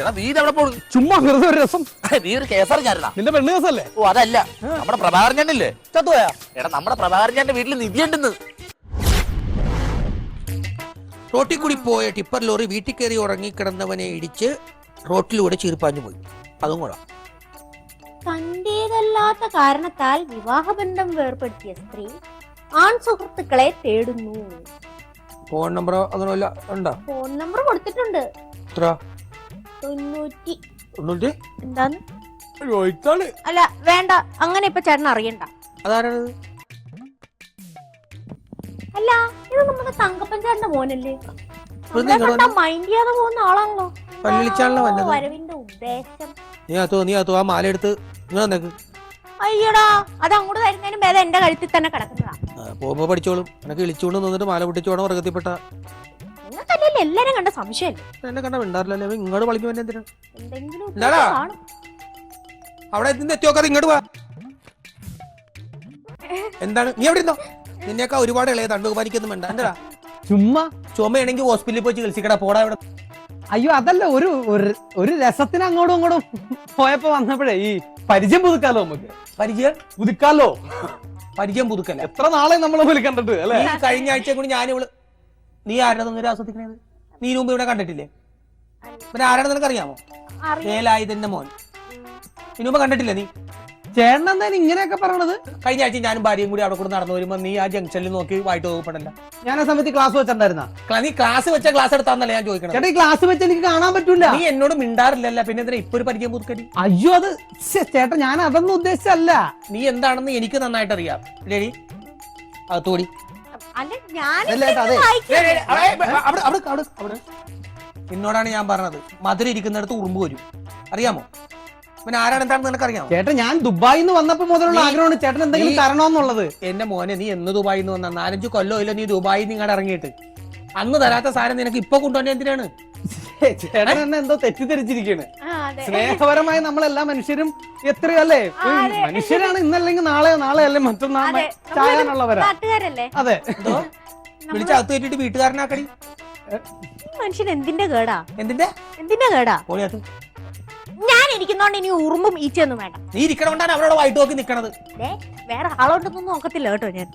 എടാ നീ ചുമ്മാ വെറുതെ ഒരു രസം. നീ ഒരു കേസറിഞ്ഞായിരുന്നാ നിന്റെ പെണ്ണ് കേസല്ലേ? ഓ അതല്ല. നമ്മുടെ പ്രഭാകരൻ ചേട്ടനില്ലേ? ചത്തുപോയാ? എടാ നമ്മുടെ പ്രഭാകരൻ ചേട്ടന്റെ വീട്ടിൽ റോട്ടിൽ കൂടി പോയ ടിപ്പർ ലോറി വീട്ടിൽ കയറി ഉറങ്ങിക്കിടന്നവനെ ഇടിച്ച് റോട്ടിലൂടെ ചീർപ്പാഞ്ഞു പോയി. അതും കൂടാ തന്റേതല്ലാത്ത കാരണത്താൽ വിവാഹബന്ധം വേർപ്പെടുത്തിയ സ്ത്രീ ആൺ സുഹൃത്തുക്കളെ തേടുന്നു. ഫോൺ നമ്പറോ അതൊന്നുമില്ല ഉണ്ടോ? ഫോൺ നമ്പർ കൊടുത്തിട്ടുണ്ട്. എത്ര? തൊണ്ണൂറ്റി തൊണ്ണൂറ്റി? എന്താന്ന് ചോദിച്ചാണ് അല്ല വേണ്ട. അങ്ങനെ ഇപ്പൊ ചേട്ടൻ അറിയണ്ട. അതാരാണത് അല്ല ഇത് നമ്മുടെ തങ്കപ്പൻ ചേട്ടന്റെ മോനല്ലേ? മൈൻഡ് ചെയ്യാതെ പോകുന്ന ആളാണല്ലോ. പല്ലിളിച്ചാണല്ലോ ഓ, വന്നത്. വരവിന്റെ ഉദ്ദേശം. നീ അത്തോ നീ അത്തോ ആ മാല എടുത്ത് നിങ്ങൾ നിനക്ക് അയ്യടാ അത് അങ്ങോട്ട് തരുന്നതിനും ഭേദം എന്റെ കഴുത്തിൽ തന്നെ കിടക്കുന്നതാ. പോകുമ്പോ പഠിച്ചോളും. എനക്ക് ഇളിച്ചുകൊണ്ട് നിന്നിട്ട് മാല പൊട്ടിച്ചോണം ഉറക്കത്തിൽപ്പെട്ട നിങ്ങൾക്കല്ലേ എല്ലാരും കണ്ട സംശയമല്ലേ എന്നെ കണ്ട മിണ്ടാറില്ലല്ലേ? അവൻ ഇങ്ങോട്ട് വിളിക്കും എന്നെ എന്തിനാ? എന്തെങ്കിലും കാണും. അവിടെ എത്തി എത്തിയോക്കാതെ ഇങ്ങോട്ട് വാ. എന്താണ്? നീ എവിടെ ഇരുന്നോ? നിന്നെയൊക്കെ ഒരുപാട് ഇളയ തണ്ടുപാനിക്കൊന്നും വേണ്ട. എന്താ ചുമ്മാ. ചുമയാണെങ്കിൽ ഹോസ്പിറ്റലിൽ പോയി ചികിത്സിക്കടാ. പോടാ ഇവിടെ. അയ്യോ അതല്ല ഒരു ഒരു- ഒരു രസത്തിന് അങ്ങോട്ടും ഇങ്ങോട്ടും പോയപ്പോ വന്നപ്പോഴേ ഈ പരിചയം പുതുക്കാലോ നമുക്ക്? പരിചയം? പുതുക്കാലോ? പരിചയം പുതുക്കല്ല. എത്ര നാളെ നമ്മളെ പോലെ കണ്ടിട്ട് അല്ലെ? നീ കഴിഞ്ഞ ആഴ്ച കൂടി ഞാൻ ഇവൾ നീ ആരുടെ നിങ്ങൾ ആസ്വദിക്കണത്? നീ മുമ്പ് ഇവിടെ കണ്ടിട്ടില്ലേ? പിന്നെ ആരാണ് നിനക്ക് അറിയാമോ ഏലായുധന്റെ വേലായുധന്റെ മോൻ. ഇനി മുമ്പ് കണ്ടിട്ടില്ലേ നീ? ചേട്ടൻ എന്തായാലും ഇങ്ങനെയൊക്കെ പറയണത്? കഴിഞ്ഞ ആഴ്ച ഞാനും ഭാര്യയും കൂടി അവിടെ കൂടെ നടന്നു വരുമ്പോ നീ ആ ജംഗ്ഷനിൽ നോക്കി വായിട്ട് പോകപ്പെടല്ല ഞാൻ ആ സമയത്ത് ക്ലാസ് വെച്ചിട്ടുണ്ടായിരുന്ന? നീ ക്ലാസ് വെച്ച ക്ലാസ് എടുത്താന്നല്ല ഞാൻ ചോദിക്കണം ചേട്ടാ ക്ലാസ് വെച്ച് എനിക്ക് കാണാൻ പറ്റൂല. നീ എന്നോട് മിണ്ടാറില്ലല്ല പിന്നെ എന്തിനാ ഇപ്പൊ ഒരു പരിചയം പുതുക്കടി അയ്യോ അത് ചേട്ടൻ ചേട്ടാ ഞാൻ അതൊന്നും ഉദ്ദേശിച്ചല്ല നീ എന്താണെന്ന് എനിക്ക് നന്നായിട്ട് അറിയാം ലേഡി അകത്തോടി എന്നോടാണ് ഞാൻ പറഞ്ഞത്. മധുര ഇരിക്കുന്നിടത്ത് ഉറുമ്പ് വരും. അറിയാമോ? പിന്നെ ആരാണ് എന്താണെന്ന് നിനക്ക് അറിയാമോ? ചേട്ടൻ ഞാൻ ദുബായിൽ നിന്ന് വന്നപ്പോ മുതലുള്ള ആഗ്രഹമാണ് ചേട്ടൻ എന്തെങ്കിലും തരണമെന്നുള്ളത് എന്റെ മോനെ നീ എന്ന് ദുബായിൽ നിന്ന് വന്ന? നാലഞ്ച് കൊല്ലോ ഇല്ല നീ ദുബായിൽ നിങ്ങടെ ഇറങ്ങിയിട്ട്? അന്ന് തരാത്ത സാധനം നിനക്ക് ഇപ്പൊ കൊണ്ടുവന്നെ എന്തിനാണ്? ചേട്ടൻ എന്നെ എന്തോ തെറ്റിദ്ധരിച്ചിരിക്കണ്. സ്നേഹപരമായി നമ്മളെല്ലാ മനുഷ്യരും എത്രയോ അല്ലേ? മനുഷ്യരാണ് ഇന്നല്ലെങ്കിൽ നാളെ നാളെ അല്ലെ മറ്റന്നാൾ അതെ. ചായാനുള്ളവരാ. അതെ. എന്തോ? വിളിച്ച് അകത്ത് കയറ്റിട്ട് വീട്ടുകാരനാക്കടി. മനുഷ്യൻ എന്തിന്റെ കേടാ? എന്തിന്റെ? എന്തിന്റെ കേടാ? പോളിയത്ത് ഞാൻ ഇരിക്കുന്നോണ്ട് ഇനി ഉറുമ്പും ഈച്ചയൊന്നും വേണ്ട. നീ ഇരിക്കണോണ്ടാണ് അവരോട് വൈറ്റ് നോക്കി നിക്കണത്. ദേ, വേറെ ആളോട്ടൊന്നും നോക്കത്തില്ല കേട്ടോ ഞാൻ.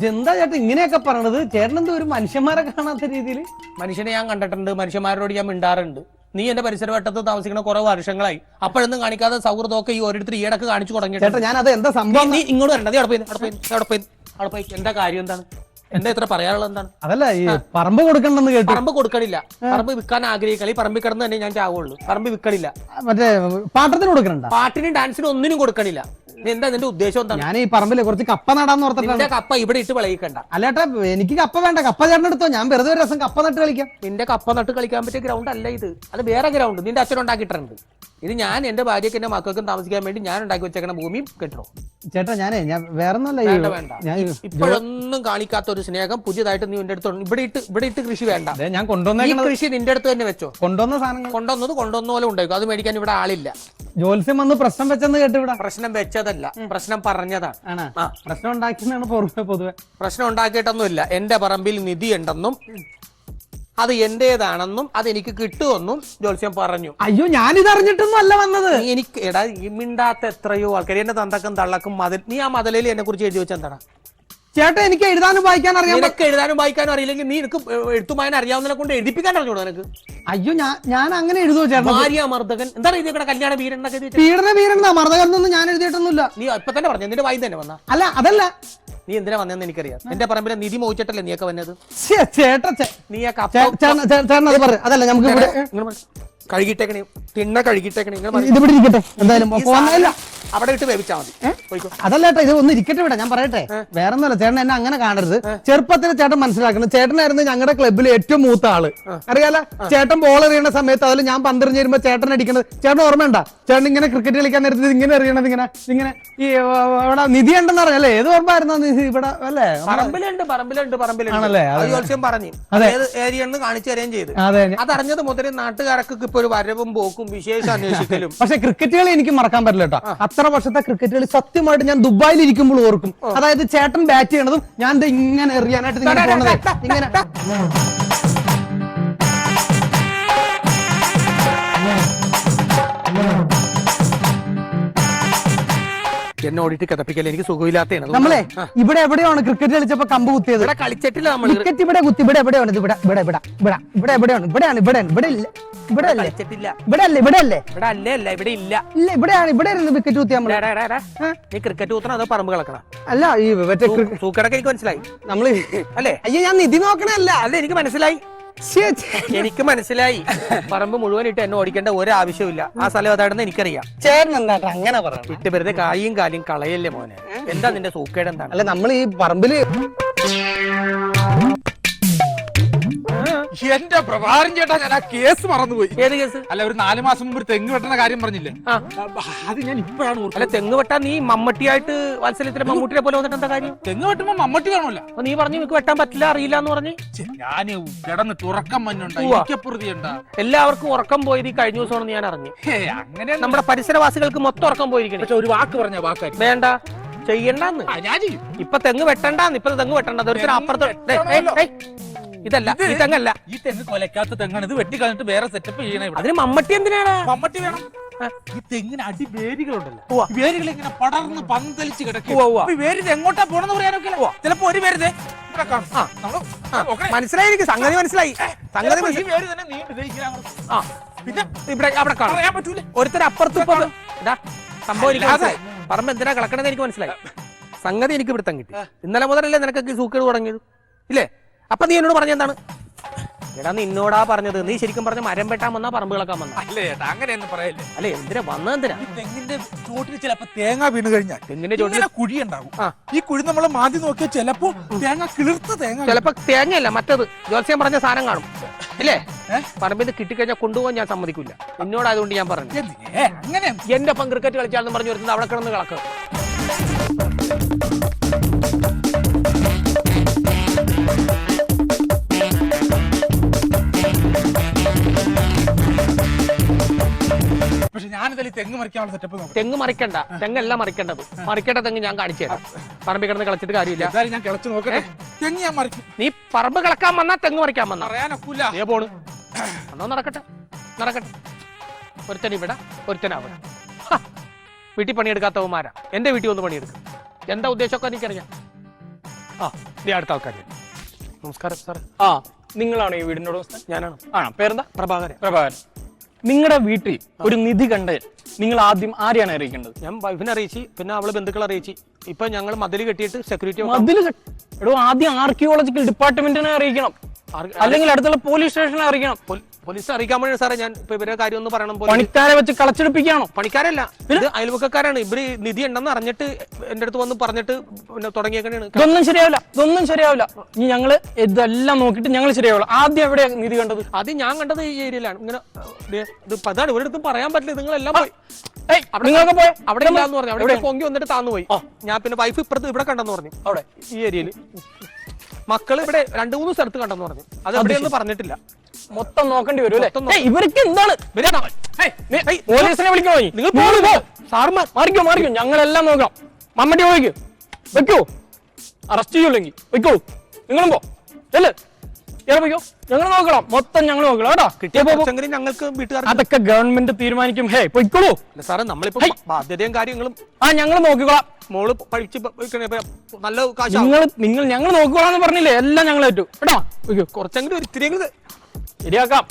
ഹോ, എന്താ ചേട്ടൻ ഇങ്ങനെയൊക്കെ പറയണത്? ചേട്ടൻ എന്തോ ഒരു മനുഷ്യന്മാരെ കാണാത്ത രീതിയിൽ മനുഷ്യനെ ഞാൻ കണ്ടിട്ടുണ്ട്. മനുഷ്യന്മാരോട് ഞാൻ മിണ്ടാറുണ്ട്. നീ എന്റെ പരിസരവട്ടത്ത് താമസിക്കുന്ന കുറെ വർഷങ്ങളായി. അപ്പോഴൊന്നും കാണിക്കാതെ സൗഹൃദമൊക്കെ ഈ ഓരോരുത്തർ ഈടക്ക് കാണിച്ചു ചേട്ടാ ഞാൻ അത് എന്താ സംഭവം? നീ ഇങ്ങോട്ട് വരണ്ട. നീ അവിടെ പോയി അവിടെ പോയി അവിടെ പോയി. അവിടെ പോയി. എന്താ കാര്യം? എന്താണ്? എന്താ ഇത്ര പറയാനുള്ളത് എന്താണ്? അതല്ല ഈ പറമ്പ് കൊടുക്കണ്ടെന്ന് കേട്ടു. പറമ്പ് കൊടുക്കണില്ല. പറമ്പ് വിൽക്കാൻ ആഗ്രഹിക്കണം ഈ പറമ്പിൽ കിടന്ന് തന്നെ ഞാൻ ചാവുള്ളൂ. പറമ്പ് വിൽക്കണില്ല. മറ്റേ പാട്ടത്തിന് കൊടുക്കണ്ട പാട്ടിനും ഡാൻസിനും ഒന്നിനും കൊടുക്കണില്ല. എന്താ നിന്റെ ഉദ്ദേശം എന്താണ്? ഞാൻ ഈ പറമ്പിൽ കുറച്ച് കപ്പ നടാന്ന് ഓർത്തിട്ടാണ്. നിന്റെ കപ്പ ഇവിടെ ഇട്ട് വിളയിക്കണ്ട. അല്ലേട്ടാ എനിക്ക് കപ്പ വേണ്ട. കപ്പ ചേർന്നെടുത്തോ ഞാൻ വെറുതെ ഒരു രസം കപ്പ നട്ട് കളിക്കാം. നിന്റെ കപ്പ നട്ട് കളിക്കാൻ പറ്റിയ ഗ്രൗണ്ട് അല്ല ഇത്. അത് വേറെ ഗ്രൗണ്ട് നിന്റെ അച്ഛൻ ഉണ്ടാക്കിയിട്ടുണ്ട്. ഇത് ഞാൻ എന്റെ ഭാര്യയ്ക്ക് എന്റെ മക്കൾക്കും താമസിക്കാൻ വേണ്ടി ഞാൻ ഉണ്ടാക്കി വെച്ചേക്കണ ഭൂമി കെട്ടോ ചേട്ടാ ഞാനേ ഞാൻ വേറെ വേണ്ട വേണ്ട. ഞാൻ ഇപ്പോഴൊന്നും കാണിക്കാത്ത ഒരു സ്നേഹം പുതിയതായിട്ട് നീ എന്റെ അടുത്ത് ഇവിടെ ഇട്ട് ഇവിടെ ഇട്ട് കൃഷി വേണ്ട. ഞാൻ ഈ കൊണ്ടുവന്നേക്കണത് കൃഷി നിന്റെ അടുത്ത് തന്നെ വെച്ചോ. കൊണ്ടുവന്ന സാധനങ്ങൾ. കൊണ്ടുവന്നത് കൊണ്ടുവന്ന പോലെ ഉണ്ടായിരിക്കും. അത് മേടിക്കാൻ ഇവിടെ ആളില്ല. ജോത്സ്യം വന്ന് പ്രശ്നം വെച്ചെന്ന് കേട്ടു ഇവിടെ. പ്രശ്നം വെച്ചതല്ല. പ്രശ്നം പറഞ്ഞതാണ്. ആണ്? ആ. പ്രശ്നം ഉണ്ടാക്കിയെന്നാണ് പൊറമെ പൊതുവെ. പ്രശ്നം ഉണ്ടാക്കിയിട്ടൊന്നുമില്ല. എന്റെ പറമ്പിൽ നിധി ഉണ്ടെന്നും അത് എന്റേതാണെന്നും അത് എനിക്ക് കിട്ടുമെന്നും ജോത്സ്യം പറഞ്ഞു. അയ്യോ ഞാനിത് അറിഞ്ഞിട്ടൊന്നും അല്ല വന്നത് എനിക്ക് എടാ ഈ മിണ്ടാത്ത എത്രയോ ആൾക്കാർ എന്റെ തന്തക്കും തള്ളക്കും മതിൽ നീ ആ മതിലിൽ എന്നെ കുറിച്ച് എഴുതി വെച്ചെന്താണ് ചേട്ടൻ എനിക്ക് എഴുതാനും വായിക്കാൻ അറിയാം എനിക്ക് നിനക്ക് എഴുതാനും വായിക്കാനും അറിയില്ലെങ്കിൽ നീ എനിക്ക് എഴുത്തുമായനെ അറിയാവുന്നതിനെ കൊണ്ട് എഴുതിപ്പിക്കാൻ അറിഞ്ഞോ നിനക്ക്. അയ്യോ ഞാൻ ഞാൻ അങ്ങനെ എഴുതോ ചേട്ടൻ? ഭാര്യ മർദ്ദകൻ എന്താണ് എഴുതിയ കല്യാണ വീരൻ പീഡന എഴുതി മർദ്ദകൻ ഞാൻ എഴുതിയിട്ടൊന്നുമില്ല. നീ ഇപ്പൊ തന്നെ പറഞ്ഞു നിന്റെ വായി തന്നെ വന്ന. അല്ല അതല്ല. നീ എന്തിനാ വന്നതെന്ന് എനിക്കറിയാം. എന്റെ പറമ്പിലെ നിധി മോഹിച്ചിട്ടല്ലേ നീയൊക്കെ വന്നത്? ചേട്ടാ നീ ആ കപ്പ അതല്ല നമുക്ക് ഇങ്ങനെ തിണ്ണ കഴുകിട്ടേക്കണേ ഇത് ഇവിടെ ഇരിക്കട്ടെ. എന്തായാലും അവിടെ ഇട്ട് വേവിച്ചാൽ മതി. പോയിക്കോ. അതല്ല ചേട്ടാ ഇത് ഒന്ന് ഇരിക്കട്ടെ ഇവിടെ ഞാൻ പറയട്ടെ. വേറെ ഒന്നല്ല ചേട്ടൻ എന്നെ അങ്ങനെ കാണരുത്. ചെറുപ്പത്തിന് ചേട്ടൻ മനസ്സിലാക്കണം ചേട്ടനായിരുന്നു ഞങ്ങളുടെ ക്ലബ്ബിൽ ഏറ്റവും മൂത്ത ആൾ. അറിയാല? ചേട്ടൻ ബോൾ എറിയുന്ന സമയത്ത് അതിൽ ഞാൻ പന്തെറിഞ്ഞ് വരുമ്പോ ചേട്ടൻ അടിക്കണത്. ചേട്ടൻ ഓർമ്മയുണ്ട ചേട്ടൻ ഇങ്ങനെ ക്രിക്കറ്റ് കളിക്കാൻ നേരത്തെ ഇത് ഇങ്ങനെ എറിയണത് ഇങ്ങനെ ഇങ്ങനെ ഈ ഏ, ഇവിടെ നിധി ഉണ്ടെന്ന് അറിയാലേ ഏത് ഓർമ്മയായിരുന്നു നിധി ഇവിടെ അല്ലേ? പറമ്പിലുണ്ട് പറമ്പിലുണ്ട് പറമ്പിലുണ്ട്. ആണല്ലേ? അത്. അതെ. ജോത്സ്യം പറഞ്ഞു. അതെ. ഏത് ഏരിയ കാണിച്ചു തരുകയും ചെയ്തു. അതെ. അതറിഞ്ഞത് മുതലേ നാട്ടുകാരൊക്കെ ഇപ്പൊ ഒരു വരവും പോക്കും വിശേഷ അന്വേഷിക്കലും. പക്ഷെ ക്രിക്കറ്റ് കളി എനിക്ക് മറക്കാൻ പറ്റില്ല കേട്ടോ. അത്ര വർഷത്തെ ക്രിക്കറ്റ് കളി സത്യമായിട്ട് ഞാൻ ദുബായിൽ ഇരിക്കുമ്പോൾ ഓർക്കും. അതായത് ചേട്ടൻ ബാറ്റ് ചെയ്യണതും ഞാൻ ഇങ്ങനെ എറിയാനായിട്ട് ഇങ്ങനെ എന്നെ ഓടിയിട്ട് കിതപ്പിക്കല്ലേ? എനിക്ക് സുഖമില്ലാത്തതാണ്. നമ്മളെ. ഇവിടെ എവിടെയാണ് ക്രിക്കറ്റ് കളിച്ചപ്പോ കമ്പ് കുത്തിയത്? ഇവിടെ കളിച്ചിട്ടില്ല നമ്മൾ ക്രിക്കറ്റ് ഇവിടെ കുത്തി ഇവിടെ എവിടെയാണ്? ഇവിടെ ഇവിടെ ഇവിടെ ഇവിടെ ഇവിടെ എവിടെയാണ്? ഇവിടെയാണ് ഇവിടെ ഇവിടെ ഇല്ല. ഇവിടെ അല്ലേ? ഇവിടെ അല്ലേ ഇവിടെ അല്ലേ? ഇവിടെ അല്ലേ അല്ല ഇവിടെ ഇല്ല. ഇല്ല ഇവിടെയാണ് ഇവിടെ ഇരുന്ന് വിക്കറ്റ് കുത്തി എടാ. നീ ക്രിക്കറ്റ് കുത്തണം അതോ പറമ്പ് കളക്കണം? അല്ല ഈ സൂക്കടക്ക് എനിക്ക് മനസ്സിലായി. നമ്മൾ അല്ലേ? അയ്യോ ഞാൻ നിധി നോക്കണല്ല അല്ല എനിക്ക് മനസ്സിലായി. എനിക്ക് മനസ്സിലായി. പറമ്പ് മുഴുവൻ ഇട്ട് എന്നെ ഓടിക്കേണ്ട ഒരു ആവശ്യമില്ല ആ സ്ഥലം അതാണെന്ന് എനിക്കറിയാം. ചേട്ടൻ അങ്ങനെ പറഞ്ഞു ഇട്ട് വെറുതെ കായും കാലും കളയല്ലേ മോനെ? എന്താ നിന്റെ സൂക്കേട് എന്താണ്? അല്ല നമ്മൾ ഈ പറമ്പിൽ എന്റെ പ്രഭാരം ചേട്ടാ ഞാൻ ആ കേസ് മറന്നുപോയി. ഏത് കേസ്? അല്ല ഒരു നാല് മാസം മുമ്പ് ഒരു തെങ്ങ് വെട്ടണ കാര്യം പറഞ്ഞില്ലേ? ആ. അത് ഞാൻ ഇപ്പോഴാണ് ഓർത്തത് അല്ല തെങ്ങ് വെട്ടാൻ നീ മമ്മട്ടിയായിട്ട് വാത്സല്യത്തിലെ മമ്മൂട്ടിയെ പോലെ വന്നിട്ട് എന്താ കാര്യം? തെങ്ങ് വെട്ടുമ്പോ മമ്മട്ടി വേണമല്ല അപ്പൊ നീ പറഞ്ഞു നിനക്ക് വെട്ടാൻ പറ്റില്ല അറിയില്ല എന്ന് പറഞ്ഞു? ഞാൻ കിടന്ന് തുറക്കം മഞ്ഞുണ്ടാ ഉവ്വ. എല്ലാവർക്കും ഉറക്കം പോയത് ഈ കഴിഞ്ഞ ദിവസമാണെന്ന് ഞാൻ അറിഞ്ഞു. ഹേ അങ്ങനെ നമ്മുടെ പരിസരവാസികൾക്ക് മൊത്തം ഉറക്കം പോയിരിക്കണേ. പക്ഷെ ഒരു വാക്ക് പറഞ്ഞ വാക്ക് വേണ്ട. ചെയ്യണ്ടെന്ന്. ആ, ഞാൻ ചെയ്യും. ഇപ്പൊ തെങ്ങ് വെട്ടണ്ടാന്ന്. ഇപ്പൊ തെങ്ങ് വെട്ടണ്ട. ഒരുത്തരം അപ്പുറത്ത് ദേ, ഏയ്, ഏയ്. ഇതല്ല ഈ തെങ്ങല്ല ഈ തെങ്ങ് കൊലക്കാത്ത തെങ്ങാണ്. ഇത് വെട്ടി കളഞ്ഞിട്ട് വേറെ സെറ്റപ്പ് ചെയ്യണേ അതിന് മമ്മട്ടി എന്തിനാണ് മമ്മട്ടി വേണം. ഈ തെങ്ങിന് അടി വേരുകളുണ്ടല്ലോ വേരുകൾ ഇങ്ങനെ പടർന്ന് പന്തലിച്ച് കിടക്കും. ഉവ്വ, ഉവ്വ. അപ്പൊ ഈ വേര് ഇത് എങ്ങോട്ടാ പോണെന്ന് പറയാനൊക്കെ ചിലപ്പോ ഒരു വേരുതേ. മനസ്സിലായി എനിക്ക്. സംഗതി മനസ്സിലായി. സംഗതി. ആ. പിന്നെ ഇവിടെ അവിടെ കാണാം. പറയാൻ പറ്റൂല. ഒരുത്തരം അപ്പുറത്ത് സംഭവം പറമ്പ് എന്തിനാ കിളക്കണെന്ന് എനിക്ക് മനസ്സിലായി. സംഗതി എനിക്ക് പിടുത്തം കിട്ടി ഇന്നലെ മുതലല്ലേ നിനക്കൊക്കെ സൂക്കേട് തുടങ്ങിയത്? ഇല്ലേ? അപ്പൊ നീ എന്നോട് പറഞ്ഞ എന്താണ്? എടാ നിന്നോടാ പറഞ്ഞത്. നീ ശരിക്കും പറഞ്ഞ മരം വെട്ടാൻ വന്നാ പറമ്പ് കിളക്കാൻ വന്ന അല്ലേ ചേട്ടാ അങ്ങനെയൊന്നും പറയല്ലേ? അല്ലെ എന്തിനാ വന്നത് എന്തിനാ? ഈ തെങ്ങിന്റെ ചോട്ടിൽ ചിലപ്പോ തേങ്ങ വീണ് കഴിഞ്ഞാൽ തെങ്ങിന്റെ ചോട്ടിൽ? ഇങ്ങനെ കുഴി ഉണ്ടാകും ആ. ഈ കുഴി നമ്മൾ മാറ്റി നോക്കിയാൽ ചിലപ്പോ തേങ്ങ കിളിർത്ത തേങ്ങ ചിലപ്പോ തേങ്ങയല്ല മറ്റത്. ജോത്സ്യം പറഞ്ഞ സാധനം കാണും. ഇല്ലേ പറമ്പിൽ നിന്ന് കിട്ടിക്കഴിഞ്ഞാൽ കൊണ്ടുപോകാൻ ഞാൻ സമ്മതിക്കില്ല എന്നോടായതുകൊണ്ട് ഞാൻ പറഞ്ഞു എന്തിനേ? അങ്ങനെ? എന്റെ ഒപ്പം ക്രിക്കറ്റ് കളിച്ചാലെന്ന് പറഞ്ഞു വരുന്നത് അവിടെ കിടന്ന് കളക്ക് തെങ്ങ് മറിക്കാനുള്ള സെറ്റപ്പ് നോക്കാം. തെങ്ങ് മറിക്കണ്ട. തെങ്ങല്ല മറിക്കേണ്ടത്. മറിക്കേണ്ട തെങ്ങ് ഞാൻ കാണിച്ചു തരാം. പറമ്പിൽ കിടന്ന് കളിച്ചിട്ട് കാര്യമില്ല. എന്തായാലും ഞാൻ കിളച്ച് നോക്കട്ടെ. തെങ്ങ് ഞാൻ മറിക്കും. നീ പറമ്പ് കളക്കാൻ വന്നാ തെങ്ങ് മറിക്കാൻ വന്നാ. പറയാനൊക്കില്ല നീ പോണ്. എന്നാ നടക്കട്ടെ. നടക്കട്ടെ. ഒരുത്തൻ ഇവിടെ ഒരുത്തൻ അവിടെ. വീട്ടിൽ പണിയെടുക്കാത്തവന്മാരാ. എന്റെ വീട്ടിൽ ഒന്ന് പണിയെടുക്കും. എന്താ ഉദ്ദേശമൊക്കെ എനിക്കറിയാം. ആ നീ അടുത്ത ആൾക്കാർ നമസ്കാരം സാർ ആ നിങ്ങളാണ് ഈ വീടിനോട് ഉടമസ്ഥൻ ഞാനാണ്. ആണോ? പേരെന്താ? പ്രഭാകരൻ. പ്രഭാകരൻ. നിങ്ങളുടെ വീട്ടിൽ ഒരു നിധി കണ്ടാൽ നിങ്ങൾ ആദ്യം ആരെയാണ് അറിയിക്കേണ്ടത്? ഞാൻ വൈഫിനെ അറിയിച്ചു പിന്നെ അവളെ ബന്ധുക്കളെ അറിയിച്ചു. ഇപ്പൊ ഞങ്ങൾ മതിൽ കെട്ടിയിട്ട് സെക്യൂരിറ്റി മതിൽ എടോ ആദ്യം ആർക്കിയോളജിക്കൽ ഡിപ്പാർട്ട്മെന്റിനെ അറിയിക്കണം. അല്ലെങ്കിൽ അടുത്തുള്ള പോലീസ് സ്റ്റേഷനെ അറിയിക്കണം. പോലീസ് അറിയിക്കാൻ വേണ്ടി സാറേ ഞാൻ ഇപ്പൊ ഇവരെ കാര്യം ഒന്ന് പറയണം പണിക്കാരെ വെച്ച് കളച്ചെടുപ്പിക്കാണോ പണിക്കാരല്ല ഇത് അയൽവക്കക്കാരാണ്. ഇവർ നിധി ഉണ്ടെന്ന് അറിഞ്ഞിട്ട് എന്റെ അടുത്ത് വന്ന് പറഞ്ഞിട്ട് പിന്നെ തുടങ്ങിയേക്കണേണ്. ഇതൊന്നും ശരിയാവില്ല. ഇതൊന്നും ശരിയാവില്ല. ഇനി ഞങ്ങൾ ഇതെല്ലാം നോക്കിട്ട് ഞങ്ങൾ ശരിയാവില്ല ആദ്യം എവിടെ നിധി കണ്ടത്? ആദ്യം ഞാൻ കണ്ടത് ഈ ഏരിയയിലാണ്. ഇങ്ങനെ ദേ, ഇത് ഇപ്പൊ അതാണ്. ഇവരുടെ അടുത്ത് പറയാൻ പറ്റില്ല. നിങ്ങളെല്ലാം പോയി. ഏയ് പോയ. അവിടെ ഇല്ലാന്ന് പറഞ്ഞു. അവിടെ പൊങ്കി വന്നിട്ട് താന്നു പോയി. ഞാൻ പിന്നെ വൈഫ് ഇപ്പുറത്ത് ഇവിടെ കണ്ടെന്ന് പറഞ്ഞു. അവിടെ. ഈ ഏരിയയിൽ മക്കൾ ഇവിടെ രണ്ടു മൂന്ന് സ്ഥലത്ത് കണ്ടെന്ന് പറഞ്ഞു. അത് എവിടെയൊന്നും പറഞ്ഞിട്ടില്ല. മൊത്തം നോക്കേണ്ടി വരും അല്ലേ? ഇവർക്ക് എന്താണ്? പോലീസിനെ വിളിക്കണോ നീ? നിങ്ങൾ പോകരുത്. സാർമാർ മാറിക്കോ മാറിക്കോ. ഞങ്ങളെല്ലാം നോക്കാം മമ്മടി പോയിക്കോ. വെക്കോ. അറസ്റ്റ് ചെയ്യൂല്ലെങ്കിൽ. വെക്കോ. നിങ്ങളും പോ. ചെല്ല്. പോയിക്കോ. ഞങ്ങൾ നോക്കണം. മൊത്തം ഞങ്ങൾ നോക്കണം കേട്ടോ. കിട്ടിയ ഞങ്ങൾക്ക് വീട്ടുകാർ അതൊക്കെ ഗവൺമെന്റ് തീരുമാനിക്കും. ഹേ പൊയ്ക്കോളൂ. സാറേ നമ്മളിപ്പോ. ബാധ്യതയും കാര്യങ്ങളും ആ ഞങ്ങൾ നോക്കിക്കോളാം. മോൾ പഠിച്ച് നല്ല കാശ് നിങ്ങൾ നിങ്ങൾ ഞങ്ങൾ നോക്കുകയാണെന്ന് പറഞ്ഞില്ലേ എല്ലാം ഞങ്ങൾ ഏറ്റു. കേട്ടോ? കുറച്ചെങ്കിലും ഇത്തിരി ശരിയാക്കാം.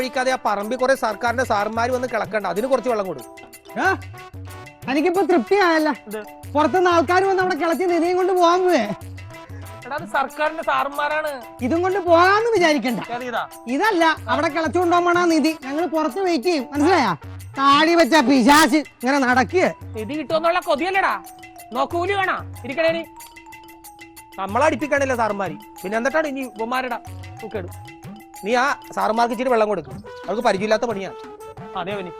ഒഴിക്കാതെ ആ പറമ്പിൽ കുറെ സർക്കാരിന്റെ സാർമാർ വന്ന് കിളക്കണ്ട. അതിന് കുറച്ച് വെള്ളം കൊടുക്കും. എനിക്കിപ്പോ തൃപ്തി തൃപ്തിയായല്ല പുറത്തുനിന്ന് ആൾക്കാർ വന്ന് അവിടെ കിളച്ച് നിധിയും കൊണ്ട് പോകാൻ പോവേ എടാ അത് സർക്കാരിന്റെ സാറന്മാരാണ് ഇതും കൊണ്ട് പോകാന്ന് വിചാരിക്കണ്ട. ഇതല്ല അവിടെ കിളച്ചുകൊണ്ടുപോകണ നിധി. ഞങ്ങൾ പുറത്ത് വെയിറ്റ് ചെയ്യും. മനസ്സിലായാ? താടി വെച്ച പിശാശ് ഇങ്ങനെ നടക്കുക നിധി കിട്ടുമെന്നുള്ള കൊതിയല്ലടാ. നോക്കൂലി വേണ. ഇരിക്കണേ നമ്മളെ അടിപ്പിക്കണില്ല സാറുമാര്. പിന്നെ എന്നിട്ടാണ് ഇനി ഉപ്പമാരുടെ കേട് നീ ആ സാറുമാർക്ക് ഇച്ചിരി വെള്ളം കൊടുക്കും. അവർക്ക് പരിചയമില്ലാത്ത പണിയാണ് അതെ അവന്.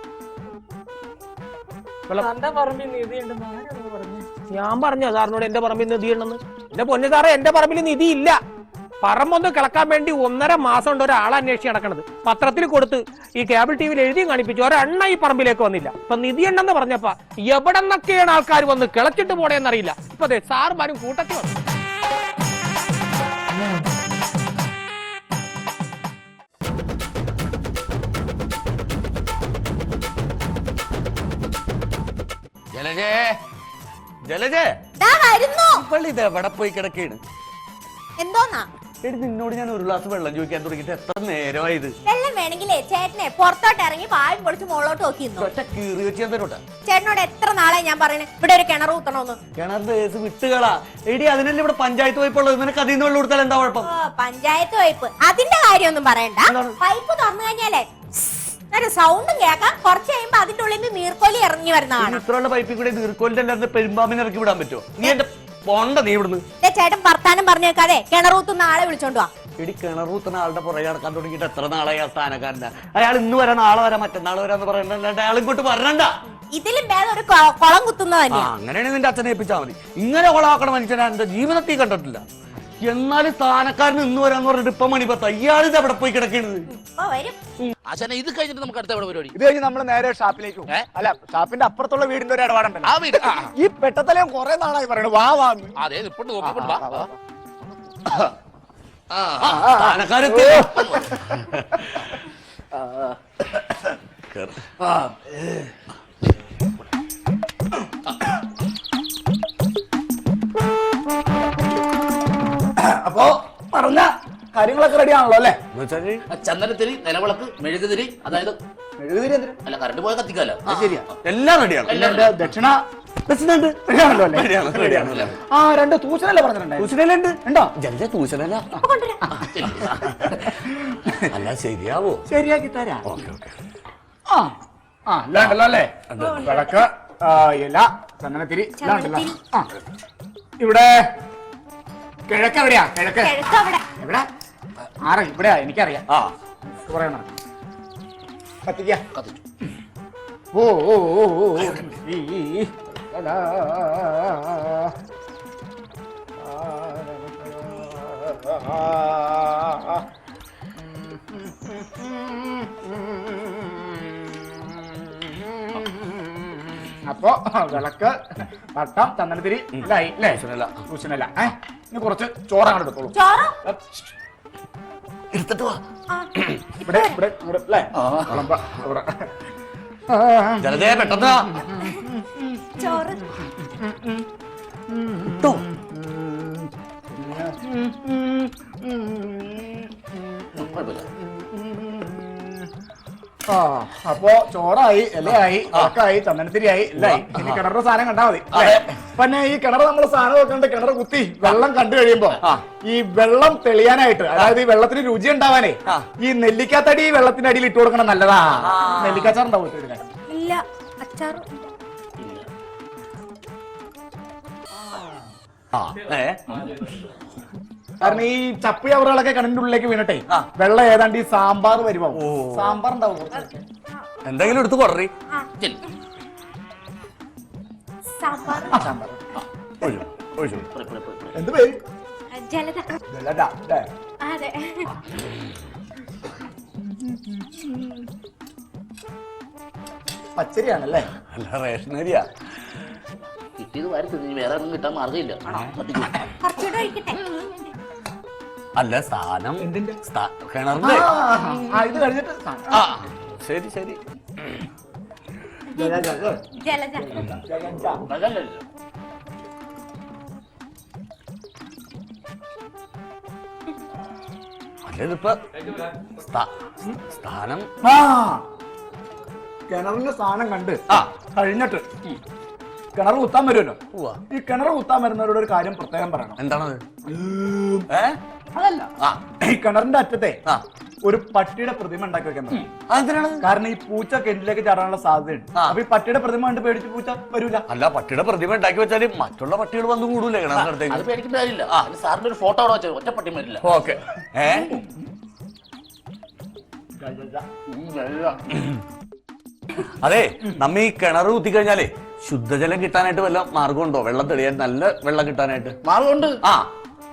ഞാൻ പറഞ്ഞ സാറിനോട് എന്റെ പറമ്പിൽ നിധി ഉണ്ടെന്ന്. എന്റെ പൊന്നു സാറേ എന്റെ പറമ്പിൽ നിധി ഇല്ല. പറമ്പൊന്ന് കിളക്കാൻ വേണ്ടി ഒന്നര മാസം ഉണ്ട് ഒരാളെ അന്വേഷിച്ച് നടക്കണത്. പത്രത്തിൽ കൊടുത്ത് ഈ കേബിൾ ടി വിയിൽ എഴുതിയും കാണിപ്പിച്ചു ഒരെണ്ണ ഈ പറമ്പിലേക്ക് വന്നില്ല. ഇപ്പൊ നിധി ഉണ്ടെന്ന് പറഞ്ഞപ്പ എവിടെന്നൊക്കെയാണ് ആൾക്കാർ വന്ന് കിളച്ചിട്ട് പോണേന്നറിയില്ല. ഇപ്പൊ അതെ സാറുമാരും കൂട്ടത്തിൽ വന്നു. ജലജേ ജലജേ. ഇത് എവിടെ പോയി കിടക്കാണ് എന്തോന്നാ? എടി നിന്നോട് ഞാൻ ഒരു ഗ്ലാസ് വെള്ളം ചോദിക്കാൻ തുടങ്ങിയിട്ട് എത്ര നേരമായത്? വെള്ളം വേണമെങ്കിലേ ചേട്ടനെ പുറത്തോട്ട് ഇറങ്ങി പായും പൊളിച്ച് മുകളോട്ട് നോക്കി കീറി വെച്ച് ഞാൻ തരോട്ടെ. ചേട്ടനോട് എത്ര നാളായി ഞാൻ പറയുന്നത് ഇവിടെ ഒരു കിണർ കുത്തണമെന്ന് കിണർ ദേശ് വിട്ടുകളാ. എടി അതിനല്ലേ ഇവിടെ പഞ്ചായത്ത് പോയപ്പോൾ നിനക്ക് അതിൽ നിന്ന് വെള്ളം കൊടുത്താൽ എന്താ കുഴപ്പം? പഞ്ചായത്ത് പൈപ്പ്. അതിന്റെ കാര്യമൊന്നും പറയണ്ട. പൈപ്പ് തുറന്നു കഴിഞ്ഞാലേ ഒരു സൗണ്ടും കേൾക്കാം. കുറച്ച് കഴിയുമ്പോ അതിന്റെ ഉള്ളിൽ നിന്ന് നീർക്കോലി ഇറങ്ങി വരുന്നതാണ് ഇത്രയുള്ള പൈപ്പിൽ കൂടെ നീർക്കോലിന്റെ അല്ലാതെ പെരുമ്പാമ്പിനെ ഇറക്കി വിടാൻ പറ്റുമോ? നീ എന്റെ പോണ്ട നീ ഇവിടുന്ന്. ദേ ചേട്ടൻ വർത്താനം പറഞ്ഞേക്കാതെ കിണറൂത്തുന്ന ആളെ വിളിച്ചോണ്ട് വാ. എടി കിണറൂത്തുന്ന ആളുടെ പുറകെ നടക്കാൻ തുടങ്ങിയിട്ട് എത്ര നാളായി ആ സ്ഥാനക്കാരനാ? അയാൾ ഇന്ന് വരാം നാളെ വരാം മറ്റന്നാൾ വരാന്ന് പറയണ്ടല്ലാണ്ട് അയാൾ ഇങ്ങോട്ട് വരണ്ട. ഇതിലും ഭേദം ഒരു കൊ- കുളം കുത്തുന്നത് ആ തന്നെയാ. അങ്ങനെയാണെങ്കിൽ നിന്റെ അച്ഛനെ ഏൽപ്പിച്ചാൽ മതി. ഇങ്ങനെ കൊളാക്കണ മനുഷ്യനെ എന്റെ ജീവിതത്തിൽ കണ്ടിട്ടില്ല. എന്നാലും സ്ഥാനക്കാരൻ ഇന്ന് വരാന്ന് പറഞ്ഞിട്ട് ഇപ്പൊ മണിപ്പത്ത ഇയാൾ അവിടെ പോയി കിടക്കണത്? ആശാനെ ഇത് കഴിഞ്ഞിട്ട് നമുക്ക് അടുത്ത എവിടെ പരിപാടി? ഇത് കഴിഞ്ഞ് നമ്മൾ നേരെ ഷാപ്പിലേക്ക് പോകും. ഏ? അല്ല ഷാപ്പിന്റെ അപ്പുറത്തുള്ള വീടിന്റെ ഒരു ഇടപാടുണ്ടല്ലോ ആ വീട് ആ, ഈ പെട്ടത്തലയും കുറെ നാളായി പറയണു. വാ വാ. ആ, അതെ ഇപ്പോഴും നോക്കിക്കൊണ്ട് വാ ആ സ്ഥാനക്കാരെത്തി അപ്പോ പറഞ്ഞ കാര്യങ്ങളൊക്കെ റെഡി ആണല്ലോ അല്ലേ? ആ ചന്ദനത്തിരി നിലവിളക്ക് മെഴുകുതിരി അതായത് മെഴുകുതിരി എന്തിന്? അല്ല കറണ്ട് പോയ കത്തിക്കാലോ. ശരിയാ. എല്ലാം റെഡിയാണ് ദക്ഷിണ പ്രസിഡന്റ് റെഡി ആണല്ലോ അല്ലേ? റെഡിയാണ് റെഡിയാണ് ആ രണ്ട് തൂച്ചനല്ലേ പറഞ്ഞിട്ടുണ്ടായി തൂശനുണ്ട് ഉണ്ടോ? ജലജ തൂശനല്ല. അല്ല ശരിയാവോ? ശരിയാക്കി തരാം. Okay okay. ആ ആ എല്ലാം ഉണ്ടല്ലോ അല്ലേ വിളക്ക് ആ, ഇല ചന്ദനത്തിരി എല്ലാം ഉണ്ടല്ലോ ആ ഇവിടെ കിഴക്ക് എവിടെയാ കിഴക്ക്. കിഴക്ക് അവിടെ ഇവിടെ ആറ് ഇവിടെയാ എനിക്കറിയാം. ആ. പറയണം കത്തിക്ക. കത്തിച്ചു. ഓ ഓ ഓ ഓ ഓ. ഈ, ഈ, ഈ. അലാ. അപ്പോ വിളക്ക് പട്ടം ചന്ദനത്തിരി ഇല്ലായി അല്ലേ? തൂശനല്ല. തൂശനല്ല ഏ? ഇനി കുറച്ച് എടുത്തോളൂ. ചോറ്? എടുത്തിട്ട് വാ. ഇവിടെ ഇവിടെ ഇവിടെ അല്ലേ? വിളമ്പ ഇവിടെ ജലജ പെട്ടെന്ന്. ചോറ്. കുഴപ്പമില്ല. ആ അപ്പോ ചോറായി ഇലയായി ഉറക്കായി ചന്ദനത്തിരിയായി എല്ലായി ഇനി കിണറിന്റെ സാധനം കണ്ടാ മതി. പിന്നെ ഈ കിണർ നമ്മൾ സാധനം വെക്കണ്ട കിണർ കുത്തി വെള്ളം കണ്ടു കഴിയുമ്പോ ഈ വെള്ളം തെളിയാനായിട്ട് അതായത് ഈ വെള്ളത്തിന് രുചി ഉണ്ടാവാനേ ഈ നെല്ലിക്കാത്തടി ഈ വെള്ളത്തിന്റെ അടിയിൽ ഇട്ട് കൊടുക്കണം നല്ലതാ. നെല്ലിക്കാച്ചാർ ഉണ്ടാവും. ഇല്ല അച്ചാറ്. ആ. ഏ? കാരണം ഈ ചപ്പി അവറുകളൊക്കെ കണ്ണിന്റെ ഉള്ളിലേക്ക് വീണട്ടെ. വെള്ളം ഏതാണ്ട് ഈ സാമ്പാർ വരുമ്പോ. സാമ്പാർ ഉണ്ടാവും കുറച്ച്. എന്തെങ്കിലും എടുത്ത് ഒഴിച്ചു പോരെ. എന്ത് ജലത? അതെ. പച്ചരിയാണല്ലേ? അല്ല റേഷനരിയാ. കിട്ടിയത് വാരി തിന്നു ഇനി വേറെ ഒന്നും കിട്ടാൻ മാർഗമില്ല. കത്തിക്കൂ. അല്ല സ്ഥാനം. എന്തിന്റെ? കിണറിന്റെ. ഇത് കഴിഞ്ഞിട്ട് ആ ശരി ശരി. ജലജ സ്ഥാനം. ആ കിണറിന്റെ സ്ഥാനം കണ്ട് ആ. കഴിഞ്ഞിട്ട് കിണർ കുത്താൻ വരുമല്ലോ. ഈ കിണർ കുത്താൻ വരുന്നവരോട് ഒരു കാര്യം പ്രത്യേകം പറയണം. എന്താണത്? ഏ? അതല്ല. ഈ കിണറിന്റെ അറ്റത്തെ ആ. ഒരു പട്ടിയുടെ പ്രതിമ ഉണ്ടാക്കി വെക്കാൻ അതെന്തിനാണ് കാരണം ഈ പൂച്ച കിണറ്റിലേക്ക് ചാടാനുള്ള സാധ്യതയുണ്ട്. ആ. അപ്പൊ ഈ പട്ടിയുടെ പ്രതിമ കണ്ട് പേടിച്ച് പൂച്ച വരൂല. അല്ല പട്ടിയുടെ പ്രതിമ ഉണ്ടാക്കി വെച്ചാൽ മറ്റുള്ള പട്ടികൾ വന്നു കൂടൂലേ അത് കിണറിനടുത്തേക്ക് പേടിക്കേണ്ട കാര്യമില്ല. അതിന് സാറിന്റെ ഒരു ഫോട്ടോ അവിടെ വെച്ചത് ഒറ്റ പട്ടി വരില്ല. ഓക്കെ. ഏ? അതെ നമ്മ ഈ കിണർ കുത്തി കഴിഞ്ഞാലേ ശുദ്ധജലം കിട്ടാനായിട്ട് വല്ല മാർഗമുണ്ടോ? വെള്ളം തെളിയാൻ നല്ല വെള്ളം കിട്ടാനായിട്ട്. മാർഗമുണ്ട്. ആ.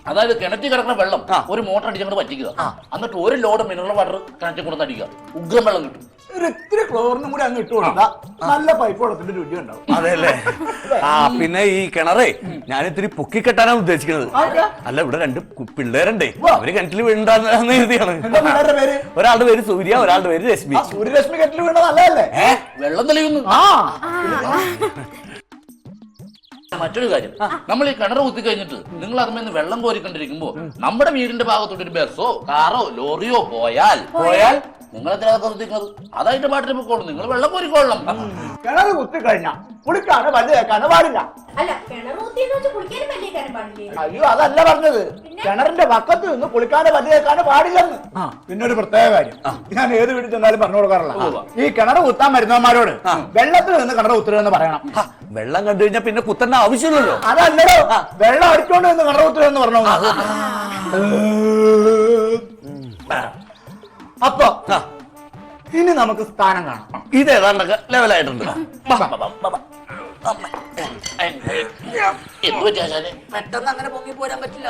അതായത് കിണറ്റിൽ കിടക്കുന്ന വെള്ളം ഒരു മോട്ടർ അടിച്ചങ്ങോട്ട് പറ്റിക്കുക എന്നിട്ട് ഒരു ലോഡ് മിനറൽ വാട്ടർ കിണറ്റിൽ കൊണ്ടു അടിക്കുക. ഉഗ്രം വെള്ളം കിട്ടും. ഒരു ഇത്തിരി ക്ലോറിനും കൂടി അങ്ങ് ഇട്ട് നല്ല പൈപ്പ് വെള്ളത്തിന്റെ രുചി ഉണ്ടാവും അതെ അല്ലേ? ആ പിന്നെ ഈ കിണറേ ഞാൻ ഇത്തിരി പൊക്കി കെട്ടാനാണ് ഉദ്ദേശിക്കുന്നത് അല്ല ഇവിടെ രണ്ട് പിള്ളേരുണ്ടേ. അവർ കിണറ്റിൽ വീണ്ടാന്ന് എഴുതിയാണ് ഒരാളുടെ പേര് സൂര്യ ഒരാളുടെ പേര് രശ്മി. ആ സൂര്യരശ്മി കിണറ്റിൽ വീണ നല്ലതല്ലേ? ഏ? വെള്ളം തെളിയുന്നു. ആ. മറ്റൊരു കാര്യം. നമ്മൾ ഈ കിണർ കുത്തി കഴിഞ്ഞിട്ട് നിങ്ങൾ അതിൽ വെള്ളം കോരിക്കൊണ്ടിരിക്കുമ്പോ നമ്മുടെ വീടിന്റെ ഭാഗത്തോട്ട് ഒരു ബസ്സോ കാറോ ലോറിയോ പോയാൽ പോയാൽ നിങ്ങൾ എത്ര കുത്തിക്കുന്നത് അതായിട്ട് പാട്ടിന് പോയിക്കോളും നിങ്ങൾ വെള്ളം കോരിക്കോളണം. കിണർ കുത്തി കഴിഞ്ഞാ കുളിക്കാനോ പല്ല് കേൾക്കാനോ പാടില്ല. അല്ല അയ്യോ അതല്ല പറഞ്ഞത്. കിണറിന്റെ പക്കത്ത് നിന്ന് കുളിക്കാനോ പല്ല് കേൾക്കാനോ പാടില്ലെന്ന്. പിന്നെ ഒരു പ്രത്യേക കാര്യം. ഞാൻ ഏത് വീട്ടിൽ ചെന്നാലും പറഞ്ഞു കൊടുക്കാറില്ല. ഈ കിണർ കുത്താൻ വരുന്നവന്മാരോട് വെള്ളത്തിൽ നിന്ന് കിണർ കുത്തരുതെന്ന് പറയണം. വെള്ളം കണ്ടു കഴിഞ്ഞാൽ പിന്നെ കുത്തേണ്ട ആവശ്യമില്ലല്ലോ. അതല്ലടോ. വെള്ളം അടിച്ചോണ്ട് നിന്ന് കിണർ കുത്തരുതെന്ന് പറഞ്ഞു? നമുക്ക് സ്ഥാനം കാണാം. ഇത് ഏതാണ്ടൊക്കെ ലെവലായിട്ടുണ്ട് എന്ത് പെട്ടെന്ന് അങ്ങനെ പൊങ്ങി പോരാൻ പറ്റില്ല.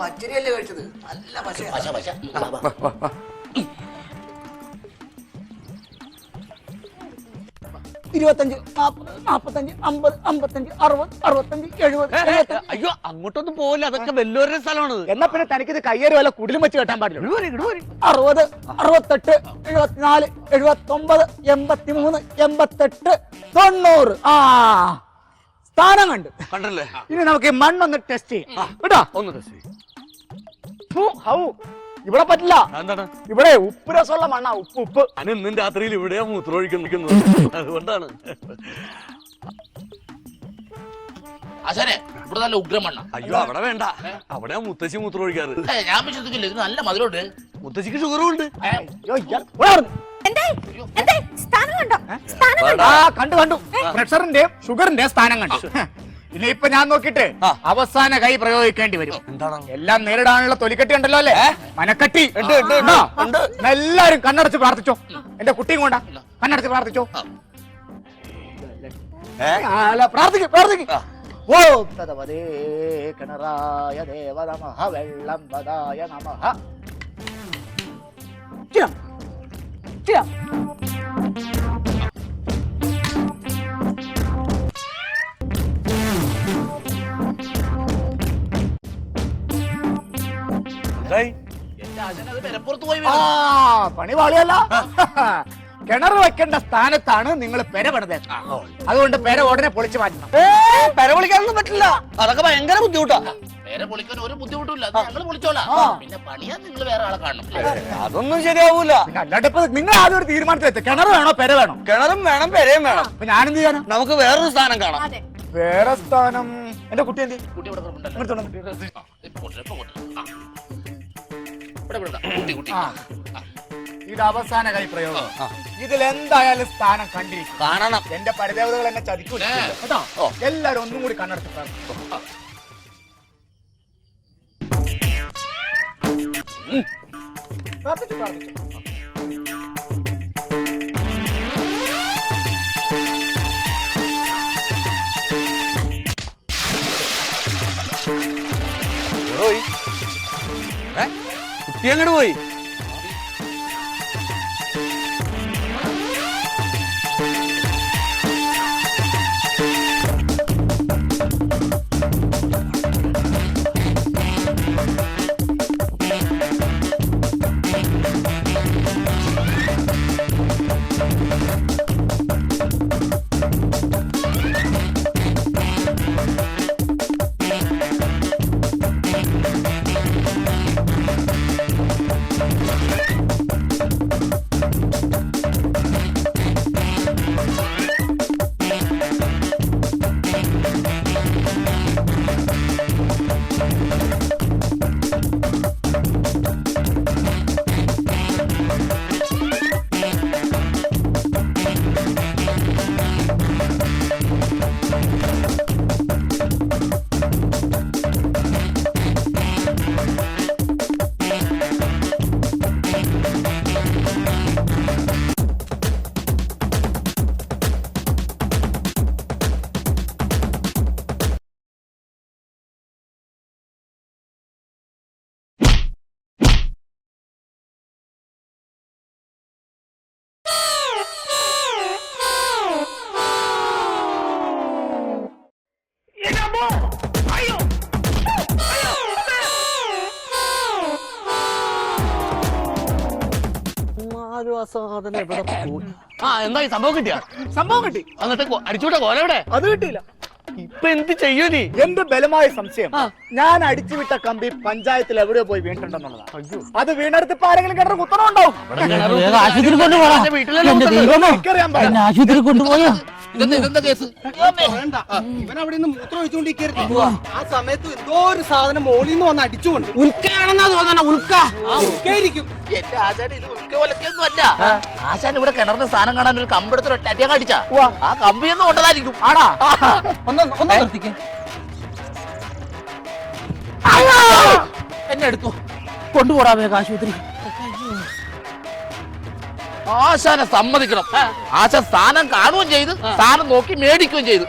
പച്ചരിയല്ലേ കഴിച്ചത്? നല്ല പശ പശ. പശ ഇരുപത്തഞ്ച് നാപ്പത് നാപ്പത്തഞ്ച് അമ്പത് അമ്പത്തഞ്ച് അറുപത് അറുപത്തഞ്ച് എഴുപത് അയ്യോ അങ്ങോട്ടൊന്നും പോകില്ല അതൊക്കെ വല്ലോരുടെ സ്ഥലമാണ് എന്നാ പിന്നെ തനിക്കിത് കയ്യേറി വല്ല കുടിലും വെച്ച് കെട്ടാൻ പാടില്ല. അറുപത് അറുപത്തെട്ട് എഴുപത്തിനാല് എഴുപത്തൊമ്പത് എൺപത്തിമൂന്ന് എൺപത്തെട്ട് തൊണ്ണൂറ്. ആ സ്ഥാനം കണ്ട്. കണ്ടല്ലേ? ഇനി നമുക്ക് ഈ മണ്ണൊന്ന് ടെസ്റ്റ് ചെയ്യാം. കേട്ടോ ഒന്ന് ടെസ്റ്റ് ചെയ്യാം. ഹൗ. ഇവിടെ പറ്റില്ല. എന്താണ് ഇവിടെ ഉപ്പ് രസമുള്ള മണ്ണാ ഉപ്പ് ഉപ്പ്. ഞാൻ ഇന്നും രാത്രിയിൽ ഇവിടെയാ മൂത്രമൊഴിക്കുന്നത് അതുകൊണ്ടാണ്. ആശാനെ ഇവിടെ നല്ല ഉഗ്രമണ്ണ അയ്യോ അവിടെ വേണ്ട. അവിടെ മുത്തശ്ശി മൂത്രമൊഴിക്കാറ്. ഞാൻ വിശ്വസിക്കില്ല. ഇത് നല്ല മധുരമുണ്ട്. മുത്തശ്ശിക്ക് ഷുഗറും ഉണ്ട് അയ്യോ, ഇയാൾ ഇവിടെ. എന്തേ? എന്തേ? സ്ഥാനം കണ്ടോ? സ്ഥാനം ആ കണ്ടു കണ്ടു. പ്രഷറിന്റെയും ഷുഗറിന്റെയും സ്ഥാനം കണ്ടു. ഇനിയിപ്പൊ ഞാൻ നോക്കിട്ട്. അവസാന കൈ പ്രയോഗിക്കേണ്ടി വരും. എന്താണ്? എല്ലാം നേരിടാനുള്ള തൊലിക്കെട്ടി ഉണ്ടല്ലോ അല്ലേ മനക്കെട്ടി. ഉണ്ടോ? എല്ലാരും കണ്ണടച്ച് പ്രാർത്ഥിച്ചോ. എന്റെ കുട്ടിയും കൊണ്ടാ. കണ്ണടച്ച് പ്രാർത്ഥിച്ചോ. പ്രാർത്ഥിക്കും പ്രാർത്ഥിക്കും. ഓ തദവദേ കിണറായ ദേവ നമഃ വെള്ളം വദായ നമഃ പണി പാളിയല്ല. കിണർ വെക്കേണ്ട സ്ഥാനത്താണ് നിങ്ങൾ പെര പണിതേ. അതുകൊണ്ട് പെര ഉടനെ പൊളിച്ചു മാറ്റണം. പെര പൊളിക്കാനൊന്നും പറ്റില്ല. അതൊക്കെ ഭയങ്കര ബുദ്ധിമുട്ടാ. വേറെ പൊളിക്കാൻ ഒരു ബുദ്ധിമുട്ടില്ല ഞങ്ങൾ പൊളിച്ചോളാം. പിന്നെ പണിയാൻ നിങ്ങൾ വേറെ ആളെ കാണണം. അതൊന്നും ശരിയാവൂല. അല്ലാണ്ട് ഇപ്പൊ നിങ്ങൾ ആദ്യം ഒരു തീരുമാനത്തിലെത്തി. കിണർ വേണോ പെര വേണോ? കിണറും വേണം പെരയും വേണം. അപ്പൊ ഞാനെന്ത് ചെയ്യാനും? നമുക്ക് വേറൊരു സ്ഥാനം കാണാം. വേറെ സ്ഥാനം. എന്റെ കുട്ടി എന്ത്? കുട്ടി ഇവിടെ ഇത് അവസാന കൈ പ്രയോഗം. ഇതിൽ എന്തായാലും സ്ഥാനം കണ്ടിരിക്കും. കാണണം. എന്റെ പരിദേവതകൾ എന്നെ ചതിക്കൂല. കേട്ടോ? എല്ലാരും ഒന്നും കൂടി കണ്ണെടുത്ത് പ്രാർത്ഥിക്കും. പ്രാർത്ഥിച്ചു പ്രാർത്ഥിച്ചു. കുട്ടി അങ്ങോട്ട് പോയി? സാധനം എവിടെ പോയി? ആ ഈ സംഭവം കിട്ടിയ? സംഭവം കിട്ടി. എന്നിട്ട് അടിച്ചുവിട്ട കോല അത് കിട്ടിയില്ല. ഇപ്പൊ എന്ത് ചെയ്യൂ നീ? എന്റെ ബലമായ സംശയം? ഞാൻ അടിച്ചുവിട്ട കമ്പി പഞ്ചായത്തിൽ എവിടെയോ പോയി വീണിട്ടുണ്ടെന്നുള്ളതാണ്. അത് വീണെടുത്ത് ഇപ്പൊ ആരെങ്കിലും കിണർ കുത്തണമുണ്ടാവും ആശുപത്രി കൊണ്ടുപോകാം ആശുപത്രി കൊണ്ടുപോയോ? ഇതെന്താ ഇതെന്താ കേസ്? വേണ്ട. ഇവൻ അവിടെ നിന്ന് മൂത്രം ഒഴിച്ചുകൊണ്ടിരിക്കരുത് ആ സമയത്ത് എന്തോ ഒരു സാധനം മോളിൽ നിന്ന് വന്ന് അടിച്ചുകൊണ്ട് തോന്നണ ഉൽക്ക. എന്റെ ഇത് ഉൽക്ക പോലൊക്കെയൊന്നും അല്ല. ആശാൻ ഇവിടെ കിണറിന്റെ സ്ഥാനം കാണാൻ ഒരു കമ്പെടുത്ത് ഒറ്റ ആ കമ്പിയൊന്നും കൊണ്ടതായിരിക്കും. ആടാ. ഒന്ന് ഒന്ന് നിർത്തിക്കേ. എന്നെ എടുത്തു. കൊണ്ടുപോടാ വേഗം ആശുപത്രി ആശാനെ സമ്മതിക്കണം. ആശാൻ സ്ഥാനം കാണുകയും ചെയ്ത് സ്ഥാനം നോക്കി മേടിക്കുകയും ചെയ്തു.